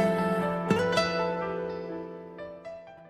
อ